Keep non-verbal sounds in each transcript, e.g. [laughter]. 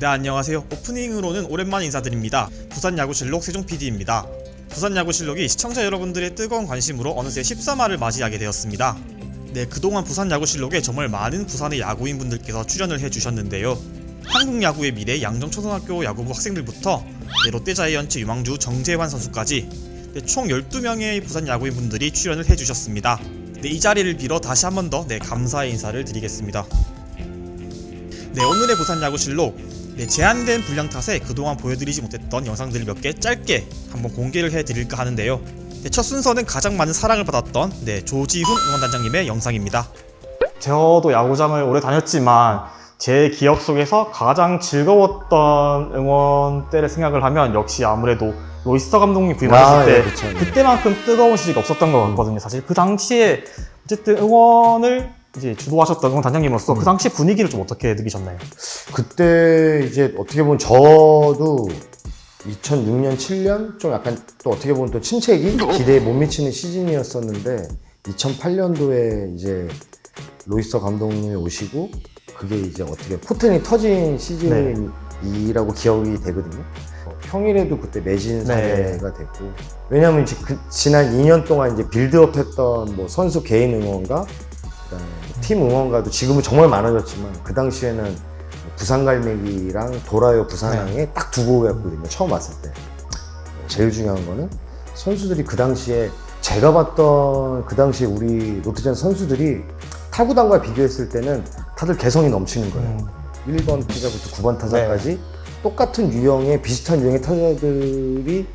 네 안녕하세요. 오프닝으로는 오랜만에 인사드립니다. 부산 야구실록 세종 PD입니다. 부산 야구실록이 시청자 여러분들의 뜨거운 관심으로 어느새 13화를 맞이하게 되었습니다. 네 그동안 부산 야구실록에 정말 많은 부산의 야구인 분들께서 출연을 해주셨는데요. 한국 야구의 미래 양정초등학교 야구부 학생들부터 네, 롯데자이언츠 유망주 정재환 선수까지 네, 총 12명의 부산 야구인 분들이 출연을 해주셨습니다. 네, 이 자리를 빌어 다시 한 번 더 네, 감사의 인사를 드리겠습니다. 네 오늘의 부산 야구실록 네, 제한된 분량 탓에 그동안 보여드리지 못했던 영상들을 몇 개 짧게 한번 공개를 해드릴까 하는데요. 네, 첫 순서는 가장 많은 사랑을 받았던 네, 조지훈 응원단장님의 영상입니다. 저도 야구장을 오래 다녔지만 제 기억 속에서 가장 즐거웠던 응원 때를 생각을 하면 역시 아무래도 로이스터 감독님 부임하셨을 아, 때 예, 그쵸, 예. 그때만큼 뜨거운 시기가 없었던 것 같거든요. 사실 그 당시에 어쨌든 응원을 이제 주도하셨던 응원 단장님으로서 음. 그 당시 분위기를 좀 어떻게 느끼셨나요? 그때 이제 어떻게 보면 저도 2006년, 7년 좀 약간 또 어떻게 보면 또 침체기 기대에 못 미치는 시즌이었었는데 2008년도에 이제 로이스터 감독님이 오시고 그게 이제 어떻게 포텐이 터진 시즌이라고 기억이 되거든요. 어, 평일에도 그때 매진 사례가 됐고 왜냐하면 이제 그 지난 2년 동안 이제 빌드업했던 뭐 선수 개인 뭐 팀 응원가도 지금은 정말 많아졌지만 그 당시에는 부산갈매기랑 도라요 부산항에 딱두 곡이었거든요. 처음 왔을 때. 제일 중요한 거는 선수들이 그 당시에 제가 봤던 그 당시에 우리 롯데전 선수들이 타구단과 비교했을 때는 다들 개성이 넘치는 거예요. 음. 1번 타자부터 9번 타자까지 똑같은 유형의 비슷한 유형의 타자들이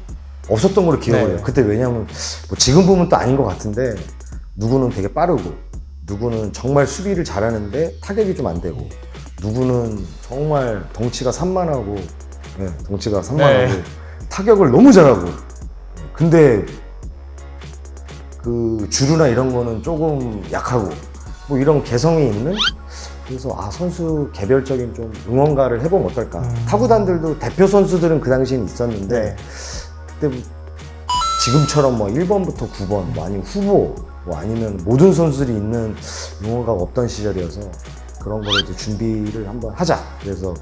없었던 걸로 기억을 네. 해요. 그때 왜냐하면 뭐 지금 보면 또 아닌 것 같은데 누구는 되게 빠르고 누구는 정말 수비를 잘하는데 타격이 좀 안 되고 누구는 정말 덩치가 산만하고 네, 덩치가 산만하고 네. 타격을 너무 잘하고 근데 그 주루나 이런 거는 조금 약하고 뭐 이런 개성이 있는 그래서 아 선수 개별적인 좀 응원가를 해보면 어떨까 음. 타구단들도 대표 선수들은 그 당시엔 있었는데 네. 그때 뭐 지금처럼 뭐 1번부터 9번 뭐 아니면 후보 뭐 아니면 모든 선수들이 있는 응원가가 없던 시절이어서 그런 거를 이제 준비를 한번 하자 그래서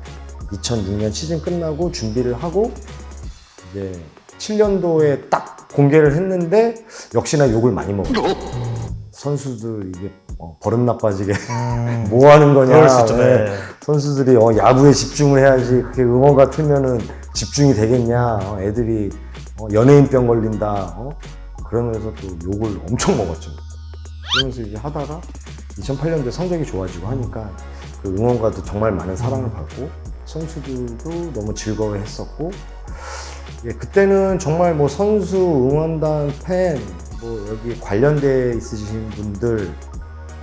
2006년 시즌 끝나고 준비를 하고 이제 7년도에 딱 공개를 했는데 역시나 욕을 많이 먹었어요 선수들 이게 어, 버릇 나빠지게 음. [laughs] 뭐 하는 거냐 그럴 수 있죠. 네. 네. 선수들이 선수들이 어, 야구에 집중을 해야지 그렇게 응원가 틀면은 집중이 되겠냐 어, 애들이 어, 연예인병 걸린다 어? 그러면서 또 욕을 엄청 먹었죠 그러면서 이제 하다가 2008년도에 성적이 좋아지고 하니까 그 응원가도 정말 많은 사랑을 받고 선수들도 너무 즐거워했었고 예, 그때는 정말 뭐 선수 응원단 팬 뭐 여기 관련돼 있으신 분들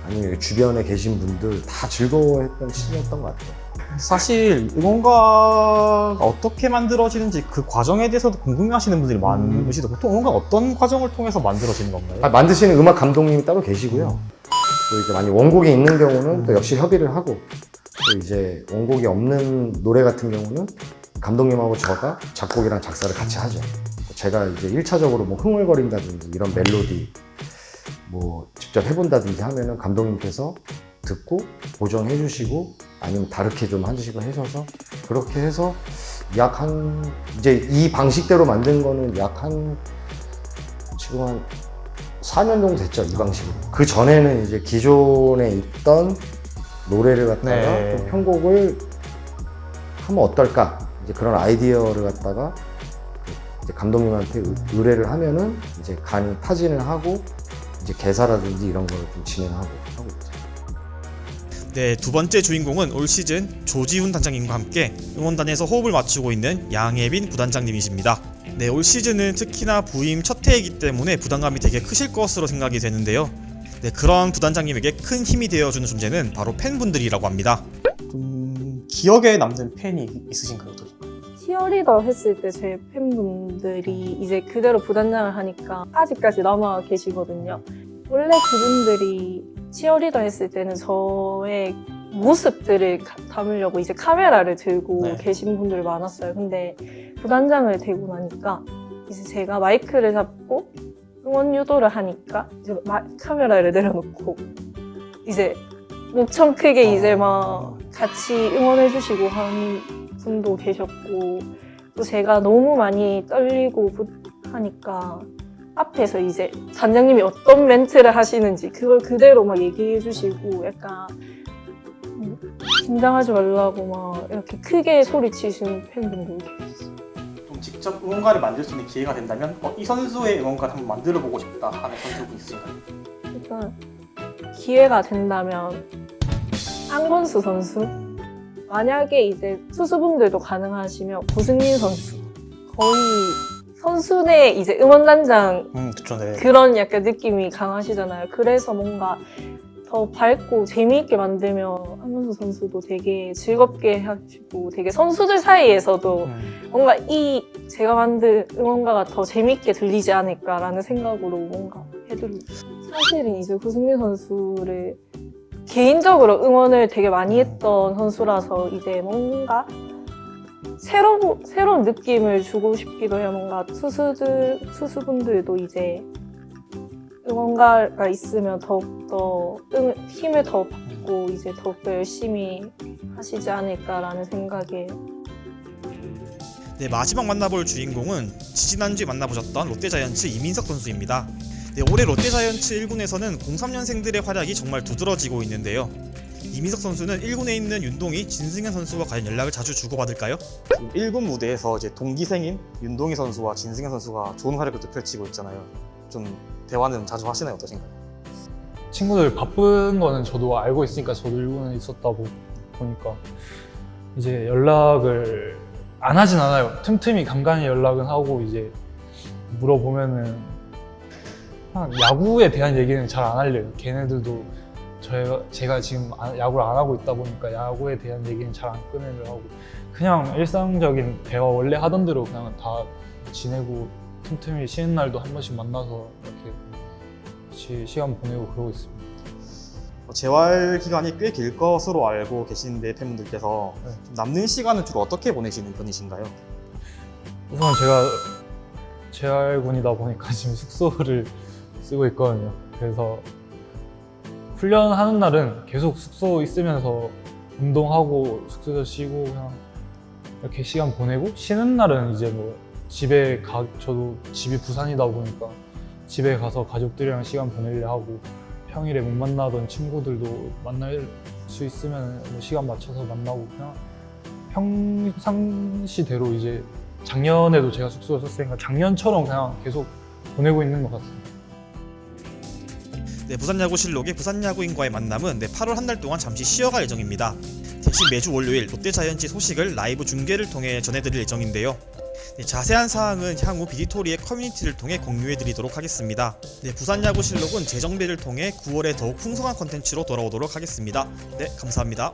아니면 주변에 계신 분들 다 즐거워했던 시즌이었던 것 같아요. 사실 응원가가 어떻게 만들어지는지 그 과정에 대해서도 궁금해하시는 분들이 많으시죠. 보통 응원가 어떤 과정을 통해서 만들어지는 건가요? 아, 만드시는 음악 감독님이 따로 계시고요. 또 이제 많이 원곡이 있는 경우는 또 역시 협의를 하고 또 이제 원곡이 없는 노래 같은 경우는 감독님하고 저가 작곡이랑 작사를 같이 하죠. 제가 이제 1차적으로 뭐 흥얼거린다든지 이런 멜로디 뭐 직접 해본다든지 하면은 감독님께서 듣고 보정해 주시고 아니면 다르게 좀 해주시고 하셔서 그렇게 해서 약 한 이제 이 방식대로 만든 거는 약 한 지금 한 4년 정도 됐죠 이 방식으로 그 전에는 이제 기존에 있던 노래를 갖다가 네. 좀 편곡을 하면 어떨까 이제 그런 아이디어를 갖다가 이제 감독님한테 의- 의뢰를 하면은 이제 간 타진을 하고 이제 개사라든지 이런 거를 좀 진행하고. 네, 두 번째 주인공은 올 시즌 조지훈 단장님과 함께 응원단에서 호흡을 맞추고 있는 양혜빈 부단장님이십니다. 네, 올 시즌은 특히나 부임 첫 해이기 때문에 부담감이 되게 크실 것으로 생각이 되는데요. 네, 그런 부단장님에게 큰 힘이 되어주는 존재는 바로 팬분들이라고 합니다. 좀 기억에 남는 팬이 있으신가요? 또? 치어리더 했을 때 제 팬분들이 이제 그대로 부단장을 하니까 아직까지 남아 계시거든요. 원래 그분들이 치어리더 했을 때는 저의 모습들을 가- 담으려고 이제 카메라를 들고 네. 계신 분들이 많았어요. 근데 부단장을 되고 나니까 이제 제가 마이크를 잡고 응원 유도를 하니까 이제 마- 카메라를 내려놓고 이제 목청 크게 이제 막 같이 응원해주시고 하는 분도 계셨고 또 제가 너무 많이 떨리고 부- 하니까 앞에서 이제 단장님이 어떤 멘트를 하시는지 그걸 그대로 막 얘기해 주시고 약간 음, 긴장하지 말라고 막 이렇게 크게 소리치시는 팬분들도 계셨어요. 좀 직접 응원가를 만들 수 있는 기회가 된다면 어, 이 선수의 응원가를 한번 만들어 보고 싶다 하는 선수분 있으신가요? 일단 기회가 된다면 안건수 선수 만약에 이제 투수분들도 가능하시면 고승민 선수 거의 선수 내 이제 응원단장 음, 그쵸, 네. 그런 약간 느낌이 강하시잖아요. 그래서 뭔가 더 밝고 재미있게 만들면 안건수 선수도 되게 즐겁게 하시고 되게 선수들 사이에서도 음. 뭔가 이 제가 만든 응원가가 더 재밌게 들리지 않을까라는 생각으로 뭔가 해드리고 사실은 이제 구승민 선수를 개인적으로 응원을 되게 많이 했던 선수라서 이제 뭔가 새로, 새로운 느낌을 주고 싶기도 해요. 뭔가 투수들, 투수분들도 이제 응원가가 있으면 더욱더 응- 힘을 더 받고 이제 더욱더 열심히 하시지 않을까라는 생각에 네, 마지막 만나볼 주인공은 지지난주에 만나보셨던 롯데자이언츠 이민석 선수입니다. 네, 올해 롯데자이언츠 1군에서는 03년생들의 활약이 정말 두드러지고 있는데요. 이민석 선수는 1군에 있는 윤동희, 진승현 선수와 과연 연락을 자주 주고받을까요? 1군 무대에서 이제 동기생인 윤동희 선수와 진승현 선수가 좋은 활약을 또 펼치고 있잖아요. 좀 대화는 자주 하시나요? 어떠신가요? 친구들 바쁜 거는 저도 알고 있으니까 저도 일본에 있었다고 보니까 이제 연락을 안 하진 않아요. 틈틈이 간간히 연락은 하고 이제 물어보면은 야구에 대한 얘기는 잘 안 하려요. 걔네들도 저희가 제가 지금 안- 야구를 안 하고 있다 보니까 야구에 대한 얘기는 잘 안 꺼내려 하고 그냥 일상적인 대화 원래 하던 대로 그냥 다 지내고 틈틈이 쉬는 날도 한 번씩 만나서 이렇게 같이 시간 보내고 그러고 있습니다. 어, 재활 기간이 꽤 길 것으로 알고 계시는데 팬분들께서 네. 좀 남는 시간은 주로 어떻게 보내시는 편이신가요? 우선 제가 재활군이다 보니까 지금 숙소를 쓰고 있거든요. 그래서 훈련하는 날은 계속 숙소 있으면서 운동하고 숙소에서 쉬고 그냥 이렇게 시간 보내고 쉬는 날은 이제 뭐 집에 가 저도 집이 부산이다 보니까 집에 가서 가족들이랑 시간 보내려 하고 평일에 못 만나던 친구들도 만날 수 있으면 뭐 시간 맞춰서 만나고 그냥 평상시대로 이제 작년에도 제가 숙소를 썼으니까 작년처럼 그냥 계속 보내고 있는 것 같습니다. 네, 부산야구실록의 부산야구인과의 만남은 네, 8월 한 달 동안 잠시 쉬어갈 예정입니다. 대신 매주 월요일 롯데자이언츠 소식을 라이브 중계를 통해 전해드릴 예정인데요. 네, 자세한 사항은 향후 비디토리의 커뮤니티를 통해 공유해드리도록 하겠습니다. 네, 부산야구실록은 재정비를 통해 9월에 더욱 풍성한 컨텐츠로 돌아오도록 하겠습니다. 네, 감사합니다.